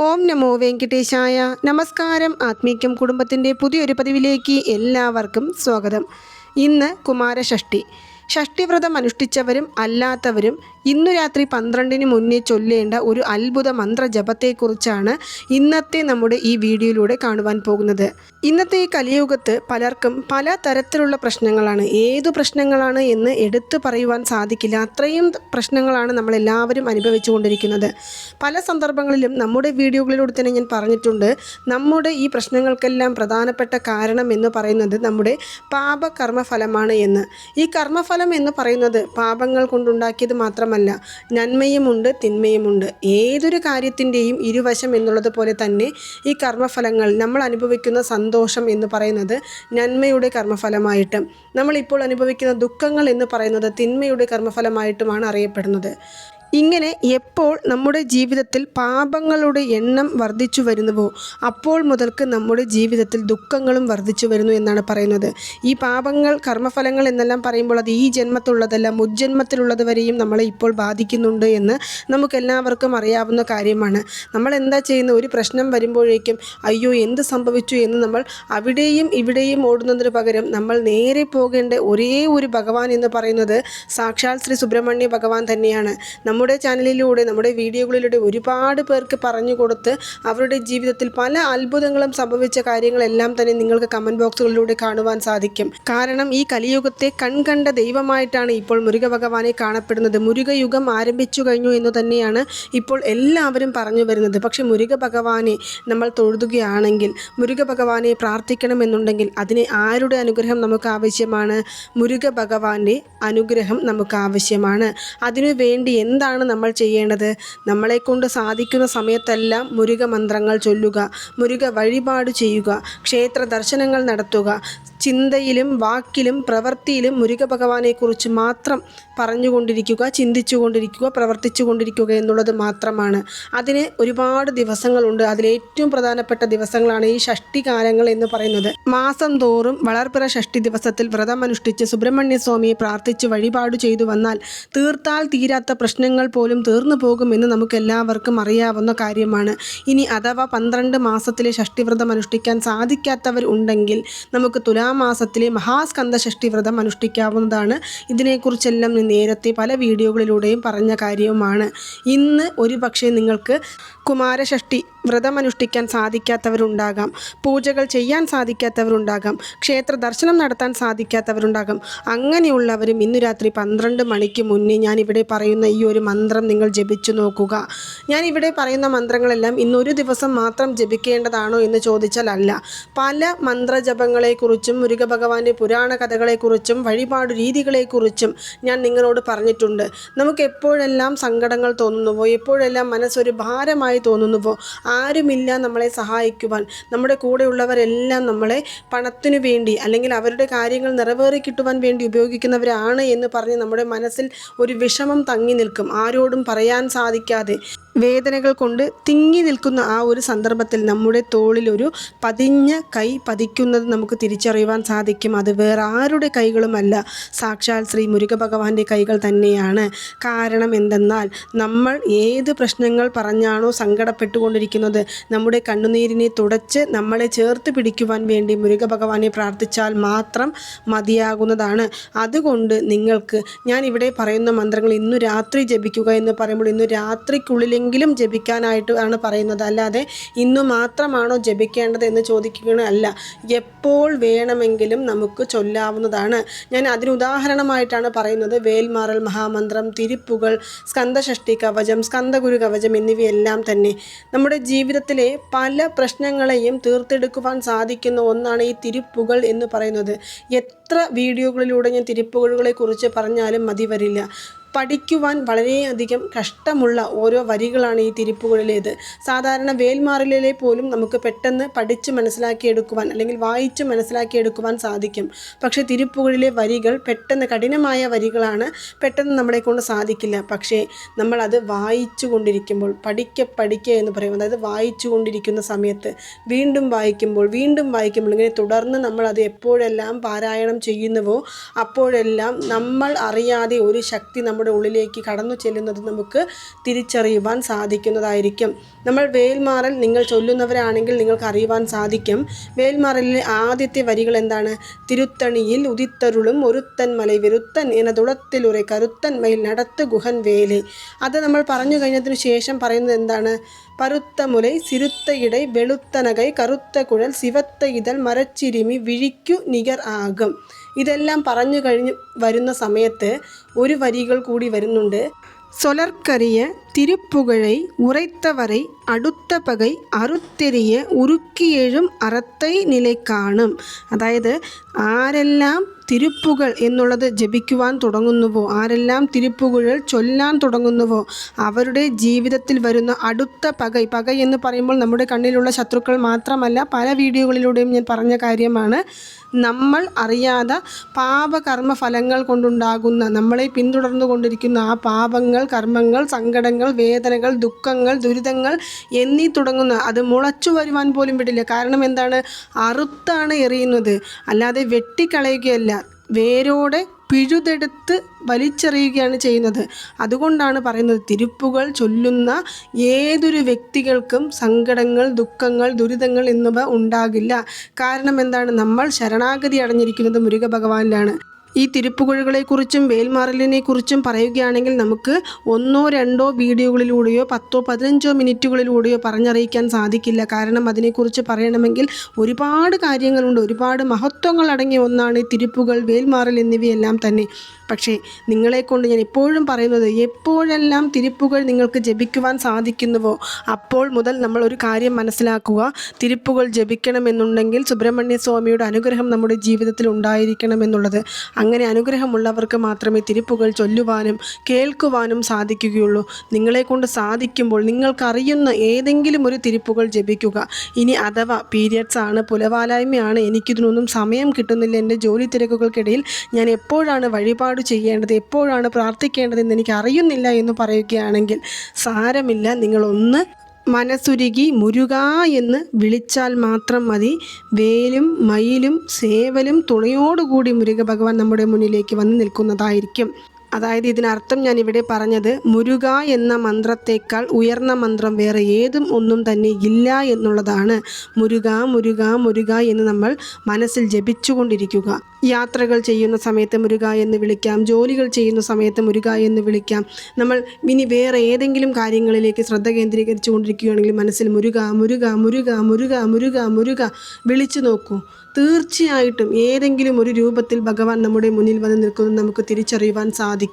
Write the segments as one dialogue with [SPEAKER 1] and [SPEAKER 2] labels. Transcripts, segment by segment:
[SPEAKER 1] ഓം നമോ വെങ്കിട്ടേശായ നമസ്കാരം. ആത്മീക്യം കുടുംബത്തിന്റെ പുതിയൊരു പതിവിലേക്ക് എല്ലാവർക്കും സ്വാഗതം. ഇന്ന് കുമാരഷഷ്ഠി ഷഷ്ടിവ്രതം അനുഷ്ഠിച്ചവരും അല്ലാത്തവരും ഇന്നു രാത്രി പന്ത്രണ്ടിന് മുന്നേ ചൊല്ലേണ്ട ഒരു അത്ഭുത മന്ത്രജപത്തെക്കുറിച്ചാണ് ഇന്നത്തെ നമ്മുടെ ഈ വീഡിയോയിലൂടെ കാണുവാൻ പോകുന്നത്. ഇന്നത്തെ ഈ കലിയുഗത്ത് പലർക്കും പല തരത്തിലുള്ള പ്രശ്നങ്ങളാണ്. ഏതു പ്രശ്നങ്ങളാണ് എന്ന് എടുത്തു പറയുവാൻ സാധിക്കില്ല. അത്രയും പ്രശ്നങ്ങളാണ് നമ്മളെല്ലാവരും അനുഭവിച്ചു കൊണ്ടിരിക്കുന്നത് പല സന്ദർഭങ്ങളിലും നമ്മുടെ വീഡിയോകളിലൂടെ തന്നെ ഞാൻ പറഞ്ഞിട്ടുണ്ട്. നമ്മുടെ ഈ പ്രശ്നങ്ങൾക്കെല്ലാം പ്രധാനപ്പെട്ട കാരണം എന്ന് പറയുന്നത് നമ്മുടെ പാപകർമ്മഫലമാണ് എന്ന്. ഈ കർമ്മഫലം എന്ന് പറയുന്നത് പാപങ്ങൾ കൊണ്ടുണ്ടാക്കിയത് മാത്രമല്ല നന്മയുമുണ്ട് തിന്മയുമുണ്ട്. ഏതൊരു കാര്യത്തിന്റെയും ഇരുവശം എന്നുള്ളത് പോലെ തന്നെ ഈ കർമ്മഫലങ്ങൾ നമ്മൾ അനുഭവിക്കുന്ന സന്തോഷം എന്ന് പറയുന്നത് നന്മയുടെ കർമ്മഫലമായിട്ടും. നമ്മളിപ്പോൾ അനുഭവിക്കുന്ന ദുഃഖങ്ങൾ എന്ന് പറയുന്നത് തിന്മയുടെ കർമ്മഫലമായിട്ടുമാണ് അറിയപ്പെടുന്നത്. ഇങ്ങനെ എപ്പോൾ നമ്മുടെ ജീവിതത്തിൽ പാപങ്ങളുടെ എണ്ണം വർദ്ധിച്ചു വരുന്നുവോ അപ്പോൾ മുതൽക്ക് നമ്മുടെ ജീവിതത്തിൽ ദുഃഖങ്ങളും വർദ്ധിച്ചു വരുന്നു എന്നാണ് പറയുന്നത്. ഈ പാപങ്ങൾ കർമ്മഫലങ്ങൾ എന്നെല്ലാം പറയുമ്പോൾ അത് ഈ ജന്മത്തുള്ളതല്ല മുജ്ജന്മത്തിലുള്ളത് വരെയും നമ്മളെ ഇപ്പോൾ ബാധിക്കുന്നുണ്ട് എന്ന് നമുക്കെല്ലാവർക്കും അറിയാവുന്ന കാര്യമാണ്. നമ്മൾ എന്താ ചെയ്യുന്ന ഒരു പ്രശ്നം വരുമ്പോഴേക്കും അയ്യോ എന്ത് സംഭവിച്ചു? എന്ന് നമ്മൾ അവിടെയും ഇവിടെയും ഓടുന്നതിന് പകരം നമ്മൾ നേരെ പോകേണ്ട ഒരേ ഒരു ഭഗവാൻ എന്ന് പറയുന്നത് സാക്ഷാൽ ശ്രീ സുബ്രഹ്മണ്യ ഭഗവാൻ തന്നെയാണ്. നമ്മുടെ ചാനലിലൂടെ നമ്മുടെ വീഡിയോകളിലൂടെ ഒരുപാട് പേർക്ക് പറഞ്ഞു കൊടുത്ത് അവരുടെ ജീവിതത്തിൽ പല അത്ഭുതങ്ങളും സംഭവിച്ച കാര്യങ്ങളെല്ലാം തന്നെ നിങ്ങൾക്ക് കമന്റ് ബോക്സുകളിലൂടെ കാണുവാൻ സാധിക്കും. കാരണം ഈ കലിയുഗത്തെ കൺകണ്ട ദൈവമായിട്ടാണ് ഇപ്പോൾ മുരുക ഭഗവാനെ കാണപ്പെടുന്നത്. മുരുകയുഗം ആരംഭിച്ചു കഴിഞ്ഞു എന്ന് തന്നെയാണ് ഇപ്പോൾ എല്ലാവരും പറഞ്ഞു വരുന്നത്. പക്ഷെ മുരുക ഭഗവാനെ നമ്മൾ തൊഴുതുകയാണെങ്കിൽ മുരുക ഭഗവാനെ പ്രാർത്ഥിക്കണമെന്നുണ്ടെങ്കിൽ അതിന് ആരുടെ അനുഗ്രഹം നമുക്ക് ആവശ്യമാണ്? മുരുക ഭഗവാന്റെ അനുഗ്രഹം നമുക്ക് ആവശ്യമാണ്. അതിനു വേണ്ടി എന്താണ് നമ്മൾ ചെയ്യേണ്ടത്? നമ്മളെക്കൊണ്ട് സാധിക്കുന്ന സമയത്തെല്ലാം മുരുക മന്ത്രങ്ങൾ ചൊല്ലുക മുരുക വഴിപാട് ചെയ്യുക ക്ഷേത്ര ദർശനങ്ങൾ നടത്തുക ചിന്തയിലും വാക്കിലും പ്രവൃത്തിയിലും മുരുക ഭഗവാനെക്കുറിച്ച് മാത്രം പറഞ്ഞുകൊണ്ടിരിക്കുക ചിന്തിച്ചുകൊണ്ടിരിക്കുക പ്രവർത്തിച്ചുകൊണ്ടിരിക്കുക എന്നുള്ളത് മാത്രമാണ്. അതിന് ഒരുപാട് ദിവസങ്ങളുണ്ട്. അതിലേറ്റവും പ്രധാനപ്പെട്ട ദിവസങ്ങളാണ് ഈ ഷഷ്ടി കാലങ്ങൾ എന്ന് പറയുന്നത്. മാസം തോറും വളർപ്പിറ ഷഷ്ടി ദിവസത്തിൽ വ്രതമനുഷ്ഠിച്ച് സുബ്രഹ്മണ്യ സുബ്രഹ്മണ്യസ്വാമിയെ പ്രാർത്ഥിച്ച് വഴിപാട് ചെയ്തു വന്നാൽ തീർത്താൽ തീരാത്ത പ്രശ്നങ്ങൾ പോലും തീർന്നു പോകുമെന്ന് നമുക്ക് എല്ലാവർക്കും അറിയാവുന്ന കാര്യമാണ്. ഇനി അഥവാ പന്ത്രണ്ട് മാസത്തിലെ ഷഷ്ടിവ്രതം അനുഷ്ഠിക്കാൻ സാധിക്കാത്തവർ ഉണ്ടെങ്കിൽ നമുക്ക് തുലാമാസത്തിലെ ഷഷ്ടി വ്രതം അനുഷ്ഠിക്കാവുന്നതാണ്. ഇതിനെക്കുറിച്ചെല്ലാം നേരത്തെ പല വീഡിയോകളിലൂടെയും പറഞ്ഞ കാര്യവുമാണ്. ഇന്ന് ഒരു പക്ഷേ നിങ്ങൾക്ക് കുമാരഷഷ്ടി വ്രതമനുഷ്ഠിക്കാൻ സാധിക്കാത്തവരുണ്ടാകാം. പൂജകൾ ചെയ്യാൻ സാധിക്കാത്തവരുണ്ടാകാം. ക്ഷേത്ര ദർശനം നടത്താൻ സാധിക്കാത്തവരുണ്ടാകാം. അങ്ങനെയുള്ളവരും ഇന്നു രാത്രി പന്ത്രണ്ട് മണിക്ക് മുന്നേ ഞാൻ ഇവിടെ പറയുന്ന ഈ ഒരു മന്ത്രം നിങ്ങൾ ജപിച്ചു നോക്കുക. ഞാൻ ഇവിടെ പറയുന്ന മന്ത്രങ്ങളെല്ലാം ഇന്നൊരു ദിവസം മാത്രം ജപിക്കേണ്ടതാണോ എന്ന് ചോദിച്ചാൽ അല്ല. പല മന്ത്രജപങ്ങളെക്കുറിച്ചും മുരുക ഭഗവാന്റെ പുരാണ കഥകളെക്കുറിച്ചും വഴിപാട് രീതികളെക്കുറിച്ചും ഞാൻ നിങ്ങളോട് പറഞ്ഞിട്ടുണ്ട്. നമുക്ക് എപ്പോഴെല്ലാം സങ്കടങ്ങൾ തോന്നുന്നുവോ? എപ്പോഴെല്ലാം മനസ്സൊരു ഭാരമായി തോന്നുന്നുവോ? ആരുമില്ല നമ്മളെ സഹായിക്കുവാൻ. നമ്മുടെ കൂടെയുള്ളവരെല്ലാം നമ്മളെ പണത്തിനു വേണ്ടി അല്ലെങ്കിൽ അവരുടെ കാര്യങ്ങൾ നിറവേറി കിട്ടുവാൻ വേണ്ടി ഉപയോഗിക്കുന്നവരാണ് എന്ന് പറഞ്ഞ് നമ്മുടെ മനസ്സിൽ ഒരു വിഷമം തങ്ങി നിൽക്കും. ആരോടും പറയാൻ സാധിക്കാതെ. വേദനകൾ കൊണ്ട് തിങ്ങി നിൽക്കുന്ന ആ ഒരു സന്ദർഭത്തിൽ നമ്മുടെ തോളിൽ ഒരു പതിഞ്ഞ കൈ പതിക്കുന്നത് നമുക്ക് തിരിച്ചറിയുവാൻ സാധിക്കും. അത് വേറെ ആരുടെ കൈകളുമല്ല. സാക്ഷാൽ ശ്രീ മുരുക ഭഗവാന്റെ കൈകൾ തന്നെയാണ്. കാരണം എന്തെന്നാൽ നമ്മൾ ഏത് പ്രശ്നങ്ങൾ പറഞ്ഞാണോ സങ്കടപ്പെട്ടുകൊണ്ടിരിക്കുന്നത്. നമ്മുടെ കണ്ണുനീരിനെ തുടച്ച് നമ്മളെ ചേർത്ത് പിടിക്കുവാൻ വേണ്ടി മുരുക ഭഗവാനെ പ്രാർത്ഥിച്ചാൽ മാത്രം മതിയാകുന്നതാണ്. അതുകൊണ്ട് നിങ്ങൾക്ക് ഞാൻ ഇവിടെ പറയുന്ന മന്ത്രങ്ങൾ ഇന്നു രാത്രി ജപിക്കുക എന്ന് പറയുമ്പോൾ ഇന്ന് രാത്രിക്കുള്ളിലെങ്കിലും ജപിക്കാനായിട്ട് ആണ് പറയുന്നത്. അല്ലാതെ ഇന്നു മാത്രമാണോ ജപിക്കേണ്ടത് എന്ന് ചോദിക്കുകയാണ് അല്ല എപ്പോൾ വേണമെങ്കിലും നമുക്ക് ചൊല്ലാവുന്നതാണ്. ഞാൻ അതിന് ഉദാഹരണമായിട്ടാണ് പറയുന്നത്. വേൽമാറൽ മഹാമന്ത്രം തിരുപ്പുകൾ സ്കന്ദഷഷ്ടി കവചം സ്കന്ദഗുരു കവചം എന്നിവയെല്ലാം തന്നെ. നമ്മുടെ ജീവിതത്തിലെ പല പ്രശ്നങ്ങളെയും തീർത്തെടുക്കുവാൻ സാധിക്കുന്ന ഒന്നാണ് ഈ തിരുപ്പുകൾ എന്ന് പറയുന്നത്. എത്ര വീഡിയോകളിലൂടെ ഞാൻ തിരുപ്പുകളെ കുറിച്ച് പറഞ്ഞാലും മതി വരില്ല. പഠിക്കുവാൻ വളരെയധികം കഷ്ടമുള്ള ഓരോ വരികളാണ് ഈ തിരുപ്പുകളിലേത്. സാധാരണ വേൽമാറിലെ പോലും നമുക്ക് പെട്ടെന്ന് പഠിച്ച് മനസ്സിലാക്കിയെടുക്കുവാൻ അല്ലെങ്കിൽ വായിച്ച് മനസ്സിലാക്കിയെടുക്കുവാൻ സാധിക്കും. പക്ഷേ തിരുപ്പുകളിലെ വരികൾ പെട്ടെന്ന് കഠിനമായ വരികളാണ് പെട്ടെന്ന് നമ്മളെ കൊണ്ട് സാധിക്കില്ല. പക്ഷേ നമ്മളത് വായിച്ചു കൊണ്ടിരിക്കുമ്പോൾ പഠിക്ക പഠിക്കുക എന്ന് പറയും. അതായത് വായിച്ചു കൊണ്ടിരിക്കുന്ന സമയത്ത് വീണ്ടും വായിക്കുമ്പോൾ വീണ്ടും വായിക്കുമ്പോൾ ഇങ്ങനെ തുടർന്ന് നമ്മളത് എപ്പോഴെല്ലാം പാരായണം ചെയ്യുന്നുവോ അപ്പോഴെല്ലാം നമ്മൾ അറിയാതെ ഒരു ശക്തി നമ്മുടെ നമ്മുടെ ഉള്ളിലേക്ക് കടന്നു ചെല്ലുന്നത് നമുക്ക് തിരിച്ചറിയുവാൻ സാധിക്കുന്നതായിരിക്കും. നമ്മൾ വേൽമാറൽ നിങ്ങൾ ചൊല്ലുന്നവരാണെങ്കിൽ നിങ്ങൾക്ക് അറിയുവാൻ സാധിക്കും. വേൽമാറലിലെ ആദ്യത്തെ വരികൾ എന്താണ്? തിരുത്തണിയിൽ ഉദിത്തരുളും ഒരുത്തൻ മലൈ വിരുത്തൻ തുളത്തിലുറെ കരുത്തൻ മയിൽ നടത്ത് ഗുഹൻ വേലെ. അത് നമ്മൾ പറഞ്ഞു കഴിഞ്ഞതിന് ശേഷം പറയുന്നത് എന്താണ്? പരുത്ത മുലൈ സിരുത്ത ഇടை വെളുത്തനകൈ കറുത്ത കുഴൽ സിവത്ത ഇതൾ മരച്ചിരിമി വിഴിക്കു നികർ ആകും ഇതെല്ലാം പറഞ്ഞു കഴിഞ്ഞ് വരുന്ന സമയത്ത് ഒരു വരികൾ കൂടി വരുന്നുണ്ട് சொலற்கரிய திருப்புகழை உரைத்தவரை അടുത്ത പകൈ അറുത്തെരിയ ഉരുക്കിയെഴും അറത്തൈ നില കാണും അതായത് ആരെല്ലാം തിരുപ്പുകൾ എന്നുള്ളത് ജപിക്കുവാൻ തുടങ്ങുന്നുവോ? ആരെല്ലാം തിരുപ്പുകൾ ചൊല്ലാൻ തുടങ്ങുന്നുവോ? അവരുടെ ജീവിതത്തിൽ വരുന്ന അടുത്ത പകൈ പകൈ എന്ന് പറയുമ്പോൾ നമ്മുടെ കണ്ണിലുള്ള ശത്രുക്കൾ മാത്രമല്ല പല വീഡിയോകളിലൂടെയും ഞാൻ പറഞ്ഞ കാര്യമാണ്. നമ്മൾ അറിയാതെ പാപകർമ്മ ഫലങ്ങൾ കൊണ്ടുണ്ടാകുന്ന നമ്മളെ പിന്തുടർന്നു കൊണ്ടിരിക്കുന്ന ആ പാപങ്ങൾ കർമ്മങ്ങൾ സങ്കടങ്ങൾ വേദനകൾ ദുഃഖങ്ങൾ ദുരിതങ്ങൾ എന്നീ തുടങ്ങുന്ന അത് മുളച്ചു വരുവാൻ പോലും വിടില്ല. കാരണം എന്താണ്? അറുത്താണ് എറിയുന്നത്. അല്ലാതെ വെട്ടിക്കളയുകയല്ല. വേരോടെ പിഴുതെടുത്ത് വലിച്ചെറിയുകയാണ് ചെയ്യുന്നത്. അതുകൊണ്ടാണ് പറയുന്നത് തിരുപ്പുകൾ ചൊല്ലുന്ന ഏതൊരു വ്യക്തികൾക്കും സങ്കടങ്ങൾ ദുഃഖങ്ങൾ ദുരിതങ്ങൾ എന്നിവ ഉണ്ടാകില്ല. കാരണം എന്താണ്? നമ്മൾ ശരണാഗതി അടഞ്ഞിരിക്കുന്നത് മുരുക ഭഗവാനിലാണ് ഈ തിരുപ്പുകഴുകളെക്കുറിച്ചും വേൽമാറലിനെക്കുറിച്ചും പറയുകയാണെങ്കിൽ നമുക്ക് ഒന്നോ രണ്ടോ വീഡിയോകളിലൂടെയോ പത്തോ പതിനഞ്ചോ മിനിറ്റുകളിലൂടെയോ പറഞ്ഞറിയിക്കാൻ സാധിക്കില്ല. കാരണം അതിനെക്കുറിച്ച് പറയണമെങ്കിൽ ഒരുപാട് കാര്യങ്ങളുണ്ട്. ഒരുപാട് മഹത്വങ്ങൾ അടങ്ങിയ ഒന്നാണ് തിരുപ്പുകൾ വേൽമാറൽ എന്നിവയെല്ലാം തന്നെ. പക്ഷേ നിങ്ങളെക്കൊണ്ട് ഞാൻ എപ്പോഴും പറയുന്നത് എപ്പോഴെല്ലാം തിരുപ്പുകൾ നിങ്ങൾക്ക് ജപിക്കുവാൻ സാധിക്കുന്നുവോ അപ്പോൾ മുതൽ നമ്മൾ ഒരു കാര്യം മനസ്സിലാക്കുക. തിരുപ്പുകൾ ജപിക്കണമെന്നുണ്ടെങ്കിൽ സുബ്രഹ്മണ്യ സ്വാമിയുടെ അനുഗ്രഹം നമ്മുടെ ജീവിതത്തിൽ ഉണ്ടായിരിക്കണം എന്നുള്ളത് അങ്ങനെ അനുഗ്രഹമുള്ളവർക്ക് മാത്രമേ തിരുപ്പുകൾ ചൊല്ലുവാനും കേൾക്കുവാനും സാധിക്കുകയുള്ളൂ. നിങ്ങളെക്കൊണ്ട് സാധിക്കുമ്പോൾ നിങ്ങൾക്കറിയുന്ന ഏതെങ്കിലും ഒരു തിരുപ്പുകൾ ജപിക്കുക. ഇനി അഥവാ പീരിയഡ്സ് ആണ് പുലവാലായ്മയാണ് എനിക്കിതിനൊന്നും സമയം കിട്ടുന്നില്ല എന്റെ ജോലി തിരക്കുകൾക്കിടയിൽ ഞാൻ എപ്പോഴാണ് വഴിപാട് ചെയ്യേണ്ടത് എപ്പോഴാണ് പ്രാർത്ഥിക്കേണ്ടതെന്ന് എനിക്ക് അറിയുന്നില്ല എന്ന് പറയുകയാണെങ്കിൽ സാരമില്ല. നിങ്ങളൊന്ന് മനസ്സുരുകി മുരുക എന്ന് വിളിച്ചാൽ മാത്രം മതി. വേലും മയിലും സേവലും തുണയോടുകൂടി മുരുക ഭഗവാൻ നമ്മുടെ മുന്നിലേക്ക് വന്ന് നിൽക്കുന്നതായിരിക്കും. അതായത് ഇതിനർത്ഥം ഞാൻ ഇവിടെ പറഞ്ഞത് മുരുക എന്ന മന്ത്രത്തേക്കാൾ ഉയർന്ന മന്ത്രം വേറെ ഏതും ഒന്നും തന്നെ ഇല്ല എന്നുള്ളതാണ്. മുരുക മുരുക മുരുക എന്ന് നമ്മൾ മനസ്സിൽ ജപിച്ചുകൊണ്ടിരിക്കുക. യാത്രകൾ ചെയ്യുന്ന സമയത്ത് മുരുക എന്ന് വിളിക്കാം. ജോലികൾ ചെയ്യുന്ന സമയത്ത് മുരുക എന്ന് വിളിക്കാം. നമ്മൾ ഇനി വേറെ ഏതെങ്കിലും കാര്യങ്ങളിലേക്ക് ശ്രദ്ധ കേന്ദ്രീകരിച്ചു കൊണ്ടിരിക്കുകയാണെങ്കിൽ മനസ്സിൽ മുരുക മുരുക മുരുക മുരുക മുരുക മുരുക വിളിച്ചു നോക്കൂ. തീർച്ചയായിട്ടും ഏതെങ്കിലും ഒരു രൂപത്തിൽ ഭഗവാൻ നമ്മുടെ മുന്നിൽ വന്ന് നിൽക്കുന്നത് നമുക്ക് തിരിച്ചറിയുവാൻ സാധിക്കും.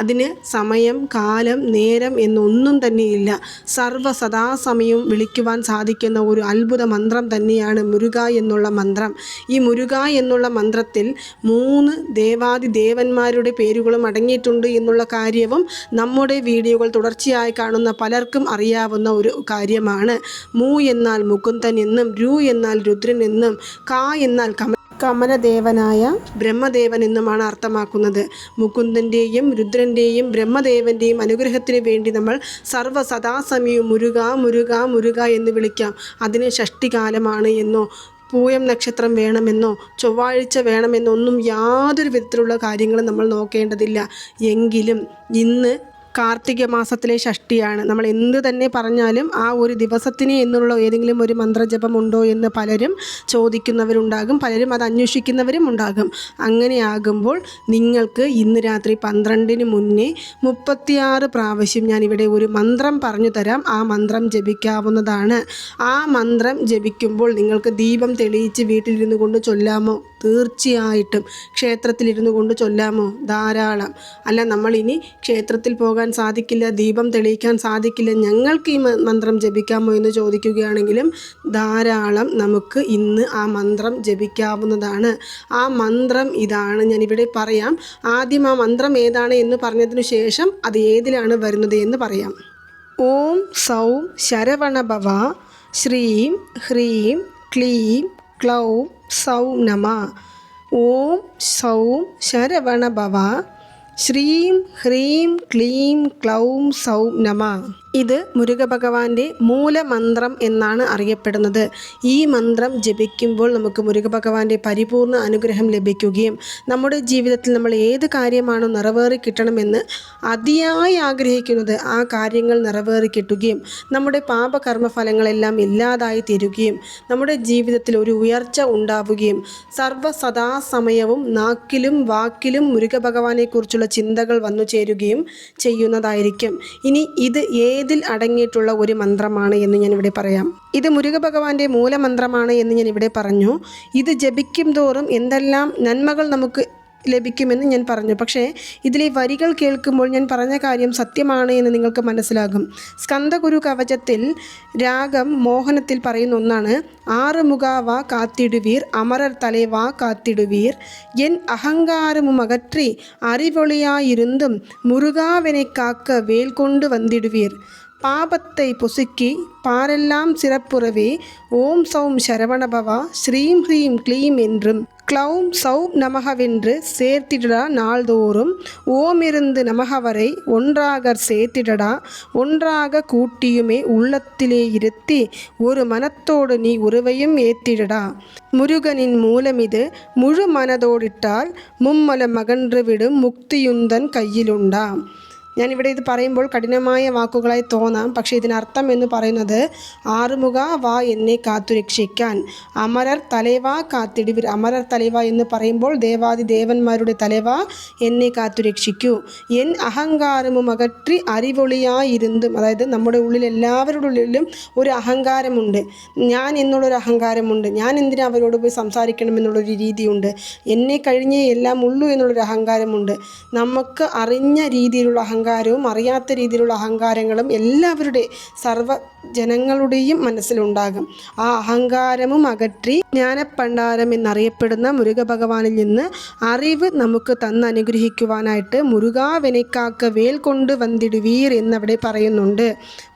[SPEAKER 1] അതിന് സമയം കാലം നേരം എന്നൊന്നും തന്നെയില്ല. സർവ സദാസമയവും വിളിക്കുവാൻ സാധിക്കുന്ന ഒരു അത്ഭുത മന്ത്രം തന്നെയാണ് മുരുക എന്നുള്ള മന്ത്രം. ഈ മുരുക എന്നുള്ള മന്ത്രത്തിൽ മൂന്ന് ദേവാദി ദേവന്മാരുടെ പേരുകളും അടങ്ങിയിട്ടുണ്ട് എന്നുള്ള കാര്യവും നമ്മുടെ വീഡിയോകൾ തുടർച്ചയായി കാണുന്ന പലർക്കും അറിയാവുന്ന ഒരു കാര്യമാണ്. മൂ എന്നാൽ മുകുന്ദൻ എന്നും രു എന്നാൽ രുദ്രൻ എന്നും കാ എന്നാൽ കമ കമലദേവനായ ബ്രഹ്മദേവൻ എന്നുമാണ് അർത്ഥമാക്കുന്നത്. മുകുന്ദന്റെയും രുദ്രന്റെയും ബ്രഹ്മദേവന്റെയും അനുഗ്രഹത്തിന് വേണ്ടി നമ്മൾ സർവ സദാസമയവും മുരുക മുരുക മുരുക എന്ന് വിളിക്കാം. അതിന് ഷഷ്ടികാലമാണ് എന്നോ പൂയം നക്ഷത്രം വേണമെന്നോ ചൊവ്വാഴ്ച വേണമെന്നോ ഒന്നും യാതൊരു വിധത്തിലുള്ള കാര്യങ്ങളും നമ്മൾ നോക്കേണ്ടതില്ല. എങ്കിലും ഇന്ന് കാർത്തിക മാസത്തിലെ ഷഷ്ടിയാണ്. നമ്മൾ എന്ത് തന്നെ പറഞ്ഞാലും ആ ഒരു ദിവസത്തിന് എന്നുള്ള ഏതെങ്കിലും ഒരു മന്ത്രജപം ഉണ്ടോ എന്ന് പലരും ചോദിക്കുന്നവരുണ്ടാകും. പലരും അത് അന്വേഷിക്കുന്നവരും ഉണ്ടാകും. അങ്ങനെയാകുമ്പോൾ നിങ്ങൾക്ക് ഇന്ന് രാത്രി പന്ത്രണ്ടിന് മുന്നേ മുപ്പത്തിയാറ് പ്രാവശ്യം ഞാനിവിടെ ഒരു മന്ത്രം പറഞ്ഞു തരാം. ആ മന്ത്രം ജപിക്കാവുന്നതാണ്. ആ മന്ത്രം ജപിക്കുമ്പോൾ നിങ്ങൾക്ക് ദീപം തെളിയിച്ച് വീട്ടിലിരുന്നു കൊണ്ട് ചൊല്ലാമോ? തീർച്ചയായിട്ടും ക്ഷേത്രത്തിലിരുന്നു കൊണ്ട് ചൊല്ലാമോ? ധാരാളം. അല്ല നമ്മളിനി ക്ഷേത്രത്തിൽ പോകാൻ സാധിക്കില്ല ദീപം തെളിയിക്കാൻ സാധിക്കില്ല ഞങ്ങൾക്ക് ഈ മന്ത്രം ജപിക്കാമോ എന്ന് ചോദിക്കുകയാണെങ്കിലും ധാരാളം നമുക്ക് ഇന്ന് ആ മന്ത്രം ജപിക്കാവുന്നതാണ്. ആ മന്ത്രം ഇതാണ്. ഞാനിവിടെ പറയാം. ആദ്യം ആ മന്ത്രം ഏതാണ് എന്ന് പറഞ്ഞതിന് ശേഷം അത് ഏതിലാണ് വരുന്നത് എന്ന് പറയാം. ഓം സൗം ശരവണഭവ ശ്രീം ഹ്രീം ക്ലീം ക്ലൗം സൗം നമ ഓം സൗം ശരവണഭവ ശ്രീം ഹ്രീം ക്ലീം ക്ലൗം സൗം നമ ഇത് മുരുകഭഗവാന്റെ മൂലമന്ത്രം എന്നാണ് അറിയപ്പെടുന്നത്. ഈ മന്ത്രം ജപിക്കുമ്പോൾ നമുക്ക് മുരുകഭഗവാന്റെ പരിപൂർണ അനുഗ്രഹം ലഭിക്കുകയും നമ്മുടെ ജീവിതത്തിൽ നമ്മൾ ഏത് കാര്യമാണോ നിറവേറി കിട്ടണമെന്ന് അതിയായി ആഗ്രഹിക്കുന്നത് ആ കാര്യങ്ങൾ നിറവേറി കിട്ടുകയും നമ്മുടെ പാപകർമ്മഫലങ്ങളെല്ലാം ഇല്ലാതായി തീരുകയും നമ്മുടെ ജീവിതത്തിൽ ഒരു ഉയർച്ച ഉണ്ടാവുകയും സർവ സദാസമയവും നാക്കിലും വാക്കിലും മുരുകഭഗവാനെക്കുറിച്ചുള്ള ചിന്തകൾ വന്നു ചേരുകയും ചെയ്യുന്നതായിരിക്കും. ഇനി ഇത് ഏതിൽ അടങ്ങിയിട്ടുള്ള ഒരു മന്ത്രമാണ് എന്ന് ഞാൻ ഇവിടെ പറയാം. ഇത് മുരുക ഭഗവാന്റെ മൂലമന്ത്രമാണ് എന്ന് ഞാൻ ഇവിടെ പറഞ്ഞു. ഇത് ജപിക്കും തോറും എന്തെല്ലാം നന്മകൾ നമുക്ക് ലഭിക്കുമെന്ന് ഞാൻ പറഞ്ഞു. പക്ഷേ ഇതിലെ വരികൾ കേൾക്കുമ്പോൾ ഞാൻ പറഞ്ഞ കാര്യം സത്യമാണ് എന്ന് നിങ്ങൾക്ക് മനസ്സിലാകും. സ്കന്ദഗുരു കവചത്തിൽ രാഗം മോഹനത്തിൽ പറയുന്ന ഒന്നാണ് ആറ് ആറുമുഖാവ കാത്തിടുവീർ അമരർ തലേവാ കാത്തിടുവീർ എൻ അഹങ്കാരമും അകറ്റി അറിവൊളിയായിരുന്നും മുരുകാവനെ കാക്ക വേൽ കൊണ്ട് വന്നിടുവീർ. പാപത്തെ പൊസുക്കി പാരെല്ലാം സിറപ്പുറവേ ഓം സൗം ശരവണഭവ ശ്രീം ഹ്രീം ക്ലീം എന്നും க்ளௌம் சௌப் நமகவென்று சேர்த்திடடா நாள்தோறும். ஓமிருந்து நமகவரை ஒன்றாக சேர்த்திடடா. ஒன்றாக கூட்டியுமே உள்ளத்திலே இருத்தி ஒரு மனத்தோடு நீ உருவையும் ஏத்திடடா. முருகனின் மூலமிது முழு மனதோடிட்டால் மும்மல மகன்று விடும் முக்தியுந்தன் கையிலுண்டாம் ഞാനിവിടെ ഇത് പറയുമ്പോൾ കഠിനമായ വാക്കുകളായി തോന്നാം. പക്ഷേ ഇതിനർത്ഥം എന്ന് പറയുന്നത് ആറുമുഖ വാ എന്നെ കാത്തുരക്ഷിക്കാൻ അമരർ തലേവ കാത്തിടിവിർ അമരർ തലേവ എന്ന് പറയുമ്പോൾ ദേവാദി ദേവന്മാരുടെ തലേവ എന്നെ കാത്തുരക്ഷിക്കൂ എൻ അഹങ്കാരമും അകറ്റി അറിവൊളിയായിരുന്നും അതായത് നമ്മുടെ ഉള്ളിൽ എല്ലാവരുടെ ഉള്ളിലും ഒരു അഹങ്കാരമുണ്ട്. ഞാൻ എന്നുള്ളൊരു അഹങ്കാരമുണ്ട്. ഞാൻ എന്തിനാ അവരോട് പോയി സംസാരിക്കണം എന്നുള്ളൊരു രീതിയുണ്ട്. എന്നെ കഴിഞ്ഞേ എല്ലാം ഉള്ളൂ എന്നുള്ളൊരു അഹങ്കാരമുണ്ട്. നമുക്ക് അറിഞ്ഞ രീതിയിലുള്ള അഹങ്കാരവും അറിയാത്ത രീതിയിലുള്ള അഹങ്കാരങ്ങളും എല്ലാവരുടെ സർവ ജനങ്ങളുടെയും മനസ്സിലുണ്ടാകും. ആ അഹങ്കാരവും അകറ്റി ജ്ഞാനപ്പണ്ടാരം എന്നറിയപ്പെടുന്ന മുരുകഭഗവാനിൽ നിന്ന് അറിവ് നമുക്ക് തന്ന് അനുഗ്രഹിക്കുവാനായിട്ട് മുരുകാവെനക്കാക്ക വേൽ കൊണ്ട് വന്നിടുവീർ എന്നവിടെ പറയുന്നുണ്ട്.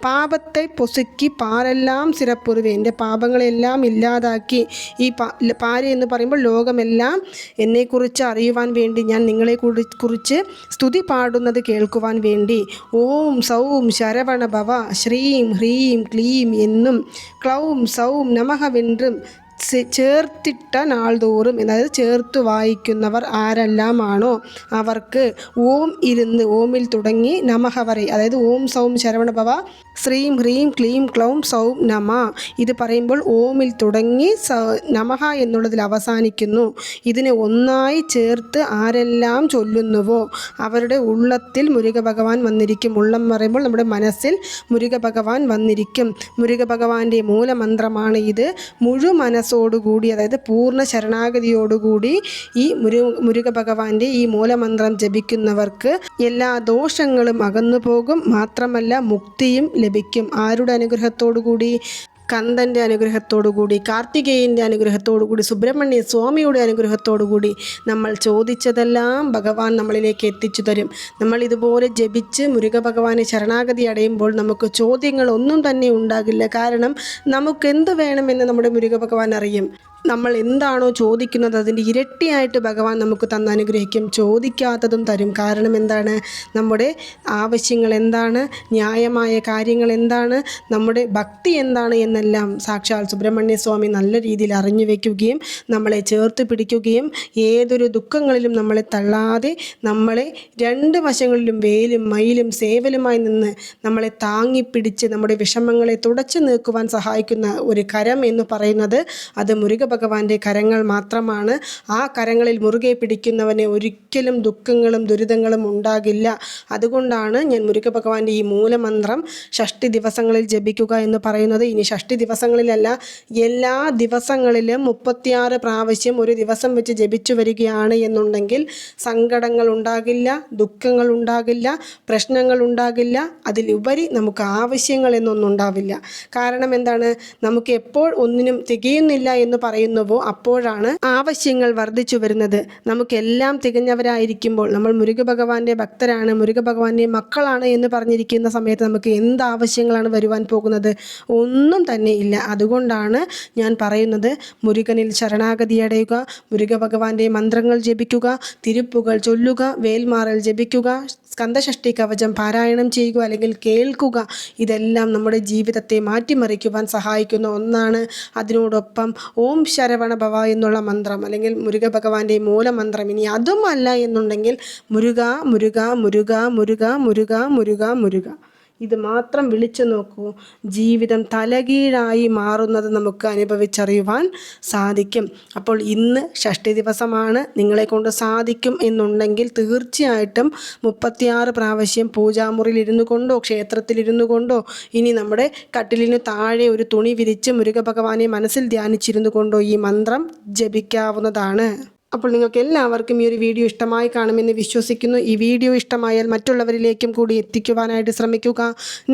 [SPEAKER 1] പാപത്തെ പൊസുക്കി പാരെല്ലാം സിറപ്പുറുവേ എന്റെ പാപങ്ങളെല്ലാം ഇല്ലാതാക്കി ഈ പാര എന്ന് പറയുമ്പോൾ ലോകമെല്ലാം എന്നെക്കുറിച്ച് അറിയുവാൻ വേണ്ടി ഞാൻ നിങ്ങളെ കുറിച്ച് സ്തുതി പാടുന്നത് കേൾക്കുവാൻ വേണ്ടി ഓം സൗം ശരവണ ഭവ ശ്രീം ഹ്രീം ക്ലീം എന്നും ക്ലൗം സൗം നമഹവെன்றுം ചേ- ചേർത്തിട്ട നാൾതോറും അതായത് ചേർത്ത് വായിക്കുന്നവർ ആരെല്ലാമാണോ അവർക്ക് ഓം ഇരുന്ന് ഓമിൽ തുടങ്ങി നമഹ വരെ അതായത് ഓം സൗം ശരവണഭവ ശ്രീം ഹ്രീം ക്ലീം ക്ലൗം സൗം നമ. ഇത് പറയുമ്പോൾ ഓമിൽ തുടങ്ങി നമഹ എന്നുള്ളതിൽ അവസാനിക്കുന്നു. ഇതിനെ ഒന്നായി ചേർത്ത് ആരെല്ലാം ചൊല്ലുന്നുവോ അവരുടെ ഉള്ളത്തിൽ മുരുക ഭഗവാൻ വന്നിരിക്കും. ഉള്ളം പറയുമ്പോൾ നമ്മുടെ മനസ്സിൽ മുരുക ഭഗവാൻ വന്നിരിക്കും. മുരുക ഭഗവാന്റെ മൂലമന്ത്രമാണ് ഇത്. മുഴു മനസ്സോടുകൂടി അതായത് പൂർണ ശരണാഗതിയോടുകൂടി ഈ മുരു മുരുക ഭഗവാന്റെ ഈ മൂലമന്ത്രം ജപിക്കുന്നവർക്ക് എല്ലാ ദോഷങ്ങളും അകന്നു പോകും മാത്രമല്ല മുക്തിയും ലഭിക്കും. ആരുടെ അനുഗ്രഹത്തോടു കൂടി? കന്ദന്റെ അനുഗ്രഹത്തോടുകൂടി കാർത്തികേയന്റെ അനുഗ്രഹത്തോടുകൂടി സുബ്രഹ്മണ്യ സ്വാമിയുടെ അനുഗ്രഹത്തോടുകൂടി നമ്മൾ ചോദിച്ചതെല്ലാം ഭഗവാൻ നമ്മളിലേക്ക് എത്തിച്ചു തരും. നമ്മൾ ഇതുപോലെ ജപിച്ച് മുരുക ഭഗവാനെ ശരണാഗതി അടയുമ്പോൾ നമുക്ക് ചോദ്യങ്ങൾ ഒന്നും തന്നെ ഉണ്ടാകില്ല. കാരണം നമുക്ക് എന്ത് വേണമെന്ന് നമ്മുടെ മുരുക ഭഗവാൻ അറിയും. നമ്മൾ എന്താണോ ചോദിക്കുന്നത് അതിന്റെ ഇരട്ടിയായിട്ട് ഭഗവാൻ നമുക്ക് തന്ന അനുഗ്രഹിക്കും. ചോദിക്കാത്തതും തരും. കാരണം എന്താണ്? നമ്മുടെ ആവശ്യങ്ങൾ എന്താണ്? ന്യായമായ കാര്യങ്ങൾ എന്താണ്? നമ്മുടെ ഭക്തി എന്താണ് എന്നെല്ലാം സാക്ഷാൽ സുബ്രഹ്മണ്യ സ്വാമി നല്ല രീതിയിൽ അറിഞ്ഞു വയ്ക്കുകയും നമ്മളെ ചേർത്ത് പിടിക്കുകയും ഏതൊരു ദുഃഖങ്ങളിലും നമ്മളെ തള്ളാതെ നമ്മളെ രണ്ട് വശങ്ങളിലും വേലും മയിലും സേവലുമായി നിന്ന് നമ്മളെ താങ്ങിപ്പിടിച്ച് നമ്മുടെ വിഷമങ്ങളെ തുടച്ചു നീക്കുവാൻ സഹായിക്കുന്ന ഒരു കരം എന്ന് പറയുന്നത് അത് മുരുക ഭഗവാന്റെ കരങ്ങൾ മാത്രമാണ് ആ കരങ്ങളിൽ മുറുകെ പിടിക്കുന്നവനെ ഒരിക്കലും ദുഃഖങ്ങളും ദുരിതങ്ങളും ഉണ്ടാകില്ല. അതുകൊണ്ടാണ് ഞാൻ മുരുക ഭഗവാന്റെ ഈ മൂലമന്ത്രം ഷഷ്ടി ദിവസങ്ങളിൽ ജപിക്കുക എന്ന് പറയുന്നത്. ഇനി ഷഷ്ടി ദിവസങ്ങളിലല്ല എല്ലാ ദിവസങ്ങളിലും മുപ്പത്തിയാറ് പ്രാവശ്യം ഒരു ദിവസം വെച്ച് ജപിച്ചു വരികയാണ് എന്നുണ്ടെങ്കിൽ സങ്കടങ്ങൾ ഉണ്ടാകില്ല ദുഃഖങ്ങൾ ഉണ്ടാകില്ല പ്രശ്നങ്ങൾ ഉണ്ടാകില്ല അതിലുപരി നമുക്ക് ആവശ്യങ്ങൾ എന്നൊന്നും ഉണ്ടാവില്ല. കാരണം എന്താണ്? നമുക്ക് എപ്പോൾ ഒന്നിനും തികയുന്നില്ല എന്ന് പറയുന്നത് പറയുന്നുവോ? അപ്പോഴാണ് ആവശ്യങ്ങൾ വർദ്ധിച്ചു വരുന്നത്. നമുക്കെല്ലാം തികഞ്ഞവരായിരിക്കുമ്പോൾ നമ്മൾ മുരുക ഭഗവാന്റെ ഭക്തരാണ് മുരുക ഭഗവാന്റെ മക്കളാണ് എന്ന് പറഞ്ഞിരിക്കുന്ന സമയത്ത് നമുക്ക് എന്ത് ആവശ്യങ്ങളാണ് വരുവാൻ പോകുന്നത്? ഒന്നും തന്നെ ഇല്ല. അതുകൊണ്ടാണ് ഞാൻ പറയുന്നത് മുരുകനിൽ ശരണാഗതി അടയുക മുരുക ഭഗവാന്റെ മന്ത്രങ്ങൾ ജപിക്കുക തിരുപ്പുകൾ ചൊല്ലുക വേൽമാറൽ ജപിക്കുക സ്കന്ധഷ്ടി കവചം പാരായണം ചെയ്യുക അല്ലെങ്കിൽ കേൾക്കുക ഇതെല്ലാം നമ്മുടെ ജീവിതത്തെ മാറ്റിമറിക്കുവാൻ സഹായിക്കുന്ന ഒന്നാണ്. അതിനോടൊപ്പം ഓം ശരവണ ഭവ എന്നുള്ള മന്ത്രം അല്ലെങ്കിൽ മുരുക ഭഗവാന്റെ മൂലമന്ത്രം ഇനി അതുമല്ല എന്നുണ്ടെങ്കിൽ മുരുക മുരുക മുരുക മുരുക മുരുക മുരുക മുരുക. ഇത് മാത്രം വിളിച്ചു നോക്കൂ. ജീവിതം തലകീഴായി മാറുന്നത് നമുക്ക് അനുഭവിച്ചറിയുവാൻ സാധിക്കും. അപ്പോൾ ഇന്ന് ഷഷ്ടി ദിവസമാണ്. നിങ്ങളെ കൊണ്ട് സാധിക്കും എന്നുണ്ടെങ്കിൽ തീർച്ചയായിട്ടും മുപ്പത്തിയാറ് പ്രാവശ്യം പൂജാമുറിയിൽ ഇരുന്നു കൊണ്ടോ ക്ഷേത്രത്തിലിരുന്നു കൊണ്ടോ ഇനി നമ്മുടെ കട്ടിലിന് താഴെ ഒരു തുണി വിരിച്ച് മുരുക ഭഗവാനെ മനസ്സിൽ ധ്യാനിച്ചിരുന്നു കൊണ്ടോ ഈ മന്ത്രം ജപിക്കാവുന്നതാണ്. അപ്പോൾ നിങ്ങൾക്ക് എല്ലാവർക്കും ഈ ഒരു വീഡിയോ ഇഷ്ടമായി കാണുമെന്ന് വിശ്വസിക്കുന്നു. ഈ വീഡിയോ ഇഷ്ടമായാൽ മറ്റുള്ളവരിലേക്കും കൂടി എത്തിക്കുവാനായിട്ട് ശ്രമിക്കുക.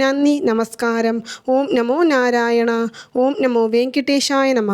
[SPEAKER 1] നന്ദി നമസ്കാരം. ഓം നമോ നാരായണ. ഓം നമോ വെങ്കിട്ടേശായ നമ.